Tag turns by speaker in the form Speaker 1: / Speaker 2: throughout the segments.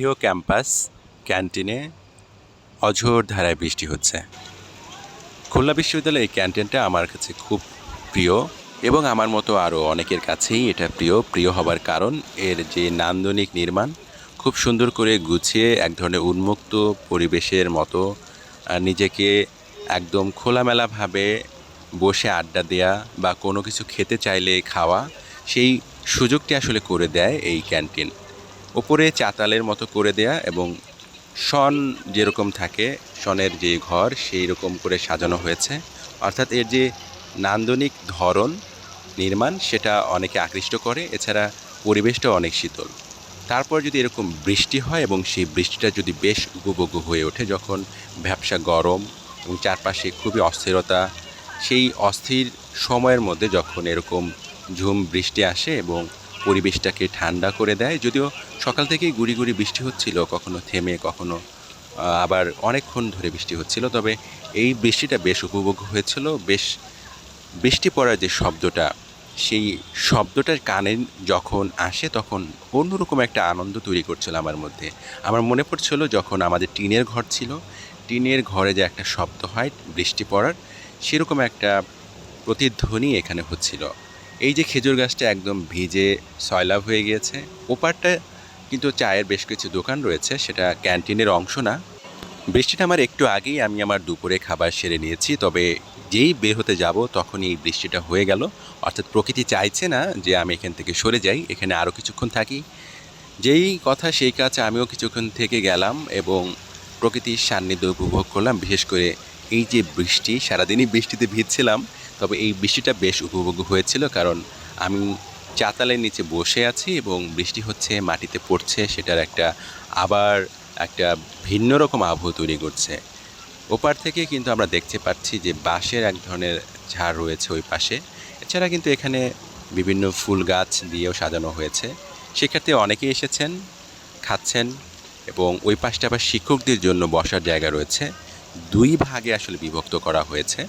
Speaker 1: Mario campus, ক্যান্টিনে অঝোর ধারায় বৃষ্টি হচ্ছে। খুলনা বিশ্ববিদ্যালয়ের এই ক্যান্টিনটা আমার কাছে খুব প্রিয় এবং আমার মতো আরও অনেকের কাছেই এটা প্রিয়। প্রিয় হবার কারণ, এর যে নান্দনিক নির্মাণ, খুব সুন্দর করে গুছিয়ে এক ধরনের উন্মুক্ত পরিবেশের মতো নিজেকে একদম খোলামেলাভাবে বসে আড্ডা দেয়া বা কোনো কিছু খেতে চাইলে খাওয়া, সেই সুযোগটি আসলে করে দেয় এই ক্যান্টিন। ওপরে চাতালের মতো করে দেয়া এবং শন যেরকম থাকে, শনের যে ঘর সেই রকম করে সাজানো হয়েছে। অর্থাৎ এর যে নান্দনিক ধরন নির্মাণ সেটা অনেকে আকৃষ্ট করে, এছাড়া পরিবেশটাও অনেক শীতল। তারপর যদি এরকম বৃষ্টি হয় এবং সেই বৃষ্টিটা যদি বেশ উপভোগ্য হয়ে ওঠে, যখন ব্যবসা গরম এবং চারপাশে খুবই অস্থিরতা, সেই অস্থির সময়ের মধ্যে যখন এরকম ঝুম বৃষ্টি আসে এবং পরিবেশটাকে ঠান্ডা করে দেয়। যদিও সকাল থেকেই গুড়ি গুড়ি বৃষ্টি হচ্ছিল, কখনো থেমে, কখনো আবার অনেকক্ষণ ধরে বৃষ্টি হচ্ছিল। তবে এই বৃষ্টিটা বেশ উপভোগ্য হয়েছিল। বেশ বৃষ্টি পড়ার যে শব্দটা, সেই শব্দটার কানে যখন আসে, তখন অন্যরকম একটা আনন্দ তৈরি করছিল আমার মধ্যে। আমার মনে পড়ছিল যখন আমাদের টিনের ঘর ছিল, টিনের ঘরে যে একটা শব্দ হয় বৃষ্টি পড়ার, সেরকম একটা প্রতিধ্বনি এখানে হচ্ছিল। এই যে খেজুর গাছটা একদম ভিজে সয়লাভ হয়ে গিয়েছে, ওপারটা কিন্তু চায়ের বেশ কিছু দোকান রয়েছে, সেটা ক্যান্টিনের অংশ না। বৃষ্টিটা আমার একটু আগেই আমি আমার দুপুরে খাবার সেরে নিয়েছি, তবে যেই বের হতে যাব তখনই এই বৃষ্টিটা হয়ে গেল। অর্থাৎ প্রকৃতি চাইছে না যে আমি এখান থেকে সরে যাই, এখানে আরও কিছুক্ষণ থাকি। যেই কথা সেই কাজ আমিও কিছুক্ষণ থেকে গেলাম এবং প্রকৃতির সান্নিধ্য উপভোগ করলাম, বিশেষ করে এই যে বৃষ্টি, সারাদিনই বৃষ্টিতে ভিজছিলাম। তবে এই বৃষ্টিটা বেশ উপভোগ্য হয়েছিল কারণ আমি চাতালের নিচে বসে আছি এবং বৃষ্টি হচ্ছে, মাটিতে পড়ছে, সেটার একটা আবার একটা ভিন্ন রকম আবহ তৈরি করছে। ওপার থেকে কিন্তু আমরা দেখতে পাচ্ছি যে বাঁশের এক ধরনের ঝাড় রয়েছে ওই পাশে। এছাড়া কিন্তু এখানে বিভিন্ন ফুল গাছ দিয়েও সাজানো হয়েছে। সেক্ষেত্রে অনেকেই এসেছেন, খাচ্ছেন এবং ওই পাশটা আবার শিক্ষকদের জন্য বসার জায়গা রয়েছে। দুই ভাগে আসলে বিভক্ত করা হয়েছে।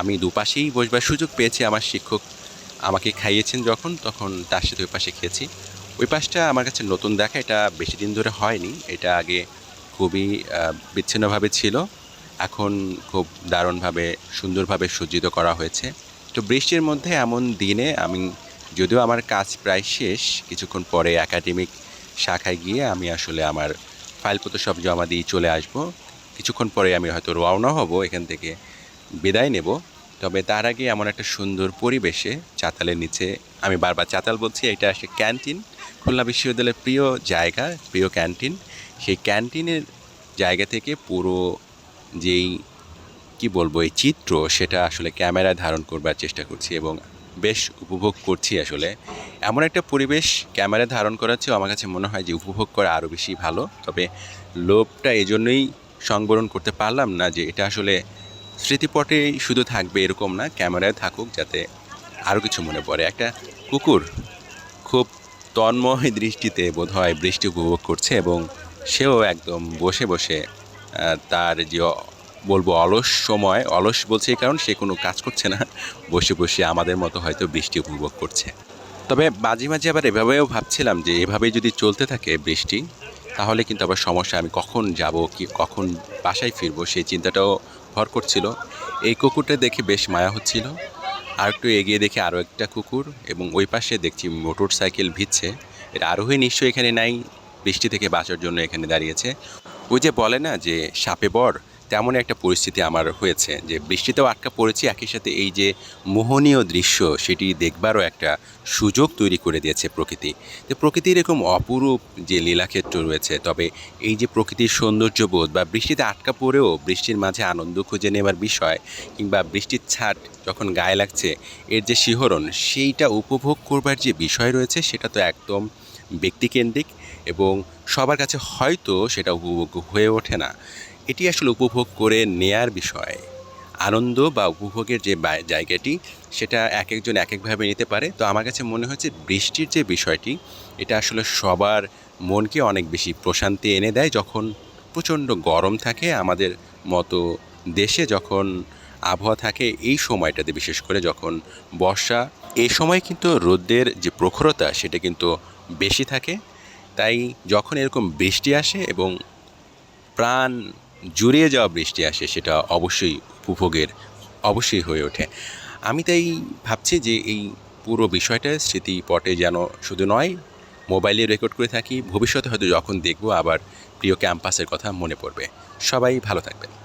Speaker 1: আমি দুপাশেই বসবার সুযোগ পেয়েছি। আমার শিক্ষক আমাকে খাইয়েছেন যখন, তখন তার সাথে ওই পাশে খেয়েছি। ওই পাশটা আমার কাছে নতুন দেখা, এটা বেশি দিন ধরে হয়নি। এটা আগে খুবই বিচ্ছিন্নভাবে ছিল। এখন খুব দারুণভাবে, সুন্দরভাবে সজ্জিত করা হয়েছে। তো বৃষ্টির মধ্যে এমন দিনে আমি, যদিও আমার কাজ প্রায় শেষ, কিছুক্ষণ পরে একাডেমিক শাখায় গিয়ে আমি আসলে আমার ফাইলপত্র সব জমা দিয়ে চলে আসব। কিছুক্ষণ পরে আমি হয়তো রওনা হব এখান থেকে। বিদায় নেব। তবে তার আগে এমন একটা সুন্দর পরিবেশে চাতালের নিচে আমি বারবার চাতাল বলছি, এটা আসে ক্যান্টিন। খুলনা বিশ্ববিদ্যালয়ের প্রিয় জায়গা, প্রিয় ক্যান্টিন। সেই ক্যান্টিনের জায়গা থেকে পুরো যেই, কি বলব, এই চিত্র, সেটা আসলে ক্যামেরায় ধারণ করবার চেষ্টা করছি এবং বেশ উপভোগ করছি আসলে। এমন একটা পরিবেশ ক্যামেরায় ধারণ করার চেয়েও আমার কাছে মনে হয় যে উপভোগ করা আরও বেশি ভালো। তবে লোভটা এজন্যই সংবরণ করতে পারলাম না যে এটা আসলে স্মৃতিপটেই শুধু থাকবে এরকম না, ক্যামেরায় থাকুক যাতে আরও কিছু মনে পড়ে। একটা কুকুর খুব তন্ময় দৃষ্টিতে বোধহয় বৃষ্টি উপভোগ করছে এবং সেও একদম বসে বসে তার যে বলব অলস সময়, অলস বলছে এই কারণ সে কোনো কাজ করছে না, বসে বসে আমাদের মতো হয়তো বৃষ্টি উপভোগ করছে। তবে মাঝে মাঝে আবার এভাবেও ভাবছিলাম যে এভাবেই যদি চলতে থাকে বৃষ্টি, তাহলে কিন্তু আবার সমস্যা, আমি কখন যাব, কি, কখন বাসায় ফিরবো, সেই চিন্তাটাও ভর করছিল। এই কুকুরটা দেখে বেশ মায়া হচ্ছিল। আর একটু এগিয়ে দেখে আরও একটা কুকুর এবং ওই পাশে দেখছি মোটর সাইকেল ভিজছে। এর আরোহী নিশ্চয়ই এখানে নাই, বৃষ্টি থেকে বাঁচার জন্য এখানে দাঁড়িয়েছে। ওই যে বলে না যে, সাপে বর তেমন একটা পরিস্থিতি আমার হয়েছে যে বৃষ্টিতেও আটকা পড়েছি, একই সাথে এই যে মোহনীয় দৃশ্য সেটি দেখবারও একটা সুযোগ তৈরি করে দিয়েছে প্রকৃতি। তো প্রকৃতির এরকম অপরূপ যে লীলাক্ষেত্র রয়েছে, তবে এই যে প্রকৃতির সৌন্দর্যবোধ বা বৃষ্টিতে আটকা পড়েও বৃষ্টির মাঝে আনন্দ খুঁজে নেবার বিষয় কিংবা বৃষ্টির ছাট যখন গায়ে লাগছে, এর যে শিহরণ সেইটা উপভোগ করবার যে বিষয় রয়েছে সেটা তো একদম ব্যক্তিকেন্দ্রিক। এবং সবার কাছে হয়তো সেটা উপভোগ্য হয়ে ওঠে না। এটি আসলে উপভোগ করে নেয়ার বিষয়। আনন্দ বা উপভোগের যে জায়গাটি, সেটা এক একজন এক একভাবে নিতে পারে। তো আমার কাছে মনে হচ্ছে বৃষ্টির যে বিষয়টি, এটা আসলে সবার মনকে অনেক বেশি প্রশান্তি এনে দেয় যখন প্রচণ্ড গরম থাকে। আমাদের মতো দেশে যখন আবহাওয়া থাকে, এই সময়টাতে বিশেষ করে যখন বর্ষা এই সময় কিন্তু রোদের যে প্রখরতা, সেটা কিন্তু বেশি থাকে। তাই যখন এরকম বৃষ্টি আসে এবং প্রাণ জুড়িয়ে যাওয়া বৃষ্টি আসে, সেটা অবশ্যই উপভোগের অবশ্যই হয়ে ওঠে। আমি তাই ভাবছি যে এই পুরো বিষয়টা স্মৃতিপটে যেন শুধু নয়, মোবাইলে রেকর্ড করে থাকি। ভবিষ্যতে হয়তো যখন দেখব আবার প্রিয় ক্যাম্পাসের কথা মনে পড়বে। সবাই ভালো থাকবেন।